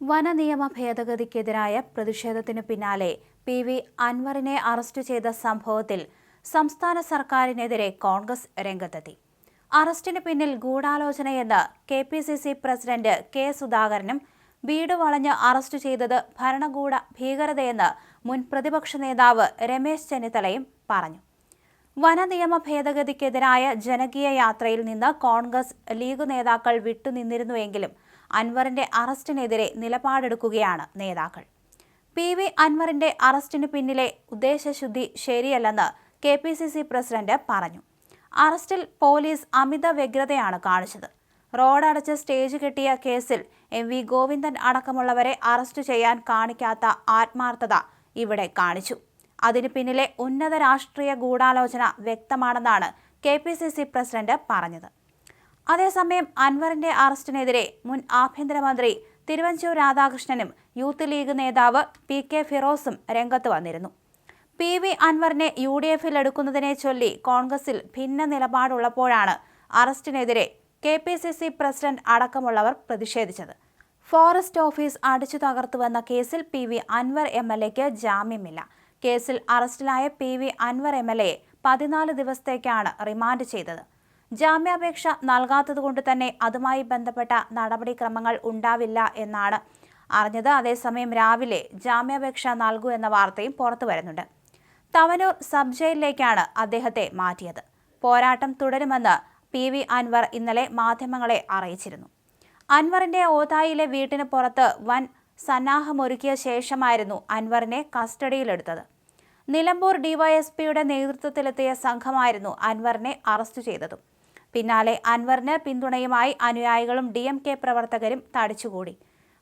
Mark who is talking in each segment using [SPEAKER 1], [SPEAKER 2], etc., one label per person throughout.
[SPEAKER 1] വനനിയമ ഭേദഗതിക്കെതിരായ പ്രതിഷേധത്തിനു പിന്നാലെ പി വി അൻവറിനെ അറസ്റ്റ് ചെയ്ത സംഭവത്തിൽ സംസ്ഥാന സർക്കാരിനെതിരെ കോൺഗ്രസ് രംഗത്തെത്തി. അറസ്റ്റിന് പിന്നിൽ ഗൂഢാലോചനയെന്ന് K P C C president K സുധാകരനും വീട് വളഞ്ഞ് അറസ്റ്റ് ചെയ്തത് ഭരണകൂട ഭീകരതയെന്ന് മുൻ പ്രതിപക്ഷ നേതാവ് രമേശ് ചെന്നിത്തലയും പറഞ്ഞു. വനനിയമ ഭേദഗതിക്കെതിരായ ജനകീയ യാത്രയിൽ നിന്ന് കോൺഗ്രസ് ലീഗ് നേതാക്കൾ വിട്ടുനിന്നിരുന്നുവെങ്കിലും അൻവറിന്റെ അറസ്റ്റിനെതിരെ നിലപാടെടുക്കുകയാണ് നേതാക്കൾ. പി വി അൻവറിന്റെ അറസ്റ്റിന് പിന്നിലെ ഉദ്ദേശശുദ്ധി ശരിയല്ലെന്ന് K P C C president പറഞ്ഞു. അറസ്റ്റിൽ പോലീസ് അമിത വ്യഗ്രതയാണ് കാണിച്ചത്. റോഡടച്ച് സ്റ്റേജ് കെട്ടിയ കേസിൽ എം വി ഗോവിന്ദൻ അടക്കമുള്ളവരെ അറസ്റ്റ് ചെയ്യാൻ കാണിക്കാത്ത ആത്മാർത്ഥത ഇവിടെ കാണിച്ചു. അതിന് പിന്നിലെ ഉന്നത രാഷ്ട്രീയ ഗൂഢാലോചന വ്യക്തമാണെന്നാണ് K P C C president പറഞ്ഞത്. അതേസമയം അൻവറിന്റെ അറസ്റ്റിനെതിരെ മുൻ ആഭ്യന്തരമന്ത്രി തിരുവഞ്ചൂർ രാധാകൃഷ്ണനും യൂത്ത് ലീഗ് നേതാവ് പി കെ ഫിറോസും രംഗത്ത് വന്നിരുന്നു. പി വി അൻവറിനെ യു ഡി എഫിൽ എടുക്കുന്നതിനെ ചൊല്ലി കോൺഗ്രസിൽ ഭിന്ന നിലപാടുള്ളപ്പോഴാണ് അറസ്റ്റിനെതിരെ K P C C president അടക്കമുള്ളവർ പ്രതിഷേധിച്ചത്. ഫോറസ്റ്റ് ഓഫീസ് അടിച്ചു തകർത്തുവെന്ന കേസിൽ പി വി അൻവർ എം എൽ എക്ക് ജാമ്യമില്ല. കേസിൽ അറസ്റ്റിലായ P V Anvar M L A പതിനാല് ദിവസത്തേക്കാണ് റിമാൻഡ് ചെയ്തത്. ജാമ്യാപേക്ഷ നൽകാത്തതുകൊണ്ട് തന്നെ അതുമായി ബന്ധപ്പെട്ട നടപടിക്രമങ്ങൾ ഉണ്ടാവില്ല എന്നാണ് അറിഞ്ഞത്. അതേസമയം രാവിലെ ജാമ്യാപേക്ഷ നൽകൂ എന്ന വാർത്തയും പുറത്തു വരുന്നുണ്ട്. തവനൂർ സബ് ജയിലിലേക്കാണ് അദ്ദേഹത്തെ മാറ്റിയത്. പോരാട്ടം തുടരുമെന്ന് പി വി അൻവർ ഇന്നലെ മാധ്യമങ്ങളെ അറിയിച്ചിരുന്നു. അൻവറിന്റെ ഓതായിലെ വീട്ടിന് പുറത്ത് വൻ സന്നാഹമൊരുക്കിയ ശേഷമായിരുന്നു അൻവറിനെ കസ്റ്റഡിയിലെടുത്തത്. നിലമ്പൂർ ഡിവൈഎസ്പിയുടെ നേതൃത്വത്തിലെത്തിയ സംഘമായിരുന്നു അൻവറിനെ അറസ്റ്റ് ചെയ്തതും. പിന്നാലെ അൻവറിന് പിന്തുണയുമായി അനുയായികളും ഡി എം കെ പ്രവർത്തകരും തടിച്ചുകൂടി.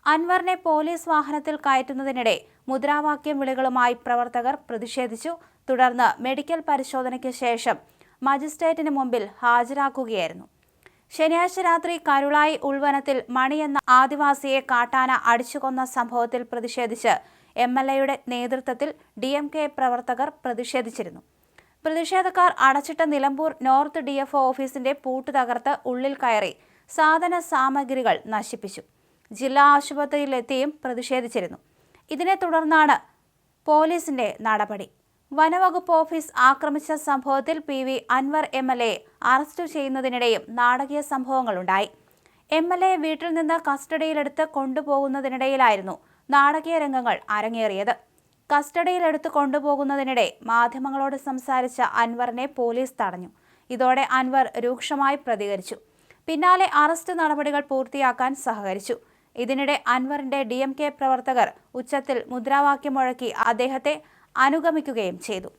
[SPEAKER 1] അൻവറിനെ പോലീസ് വാഹനത്തിൽ കയറ്റുന്നതിനിടെ മുദ്രാവാക്യം വിളികളുമായി പ്രവർത്തകർ പ്രതിഷേധിച്ചു. തുടർന്ന് മെഡിക്കൽ പരിശോധനയ്ക്ക് ശേഷം മജിസ്ട്രേറ്റിന് മുമ്പിൽ ഹാജരാക്കുകയായിരുന്നു. ശനിയാഴ്ച രാത്രി കരുളായി ഉൾവനത്തിൽ മണി എന്ന ആദിവാസിയെ കാട്ടാന അടിച്ചുകൊന്ന സംഭവത്തിൽ പ്രതിഷേധിച്ച് എം എൽ എയുടെ നേതൃത്വത്തിൽ ഡി എം കെ പ്രവർത്തകർ പ്രതിഷേധിച്ചിരുന്നു. പ്രതിഷേധക്കാർ അടച്ചിട്ട നിലമ്പൂർ നോർത്ത് ഡി എഫ് ഓഫീസിന്റെ പൂട്ട് തകർത്ത് ഉള്ളിൽ കയറി സാധന സാമഗ്രികൾ നശിപ്പിച്ചു. ജില്ലാ ആശുപത്രിയിലെത്തിയും പ്രതിഷേധിച്ചിരുന്നു. ഇതിനെ തുടർന്നാണ് പോലീസിന്റെ നടപടി. വനവകുപ്പ് ഓഫീസ് ആക്രമിച്ച സംഭവത്തിൽ P V Anvar M L A arrest ചെയ്യുന്നതിനിടെയും നാടകീയ സംഭവങ്ങളുണ്ടായി. എം എൽ എ വീട്ടിൽ നിന്ന് കസ്റ്റഡിയിലെടുത്ത് കൊണ്ടുപോകുന്നതിനിടയിലായിരുന്നു നാടകീയ രംഗങ്ങൾ അരങ്ങേറിയത്. കസ്റ്റഡിയിലെടുത്ത് കൊണ്ടുപോകുന്നതിനിടെ മാധ്യമങ്ങളോട് സംസാരിച്ച അൻവറിനെ പോലീസ് തടഞ്ഞു. ഇതോടെ അൻവർ രൂക്ഷമായി പ്രതികരിച്ചു. പിന്നാലെ അറസ്റ്റ് നടപടികൾ പൂർത്തിയാക്കാൻ സഹകരിച്ചു. ഇതിനിടെ അൻവറിന്റെ ഡി പ്രവർത്തകർ ഉച്ചത്തിൽ മുദ്രാവാക്യം മുഴക്കി അദ്ദേഹത്തെ അനുഗമിക്കുകയും ചെയ്തു.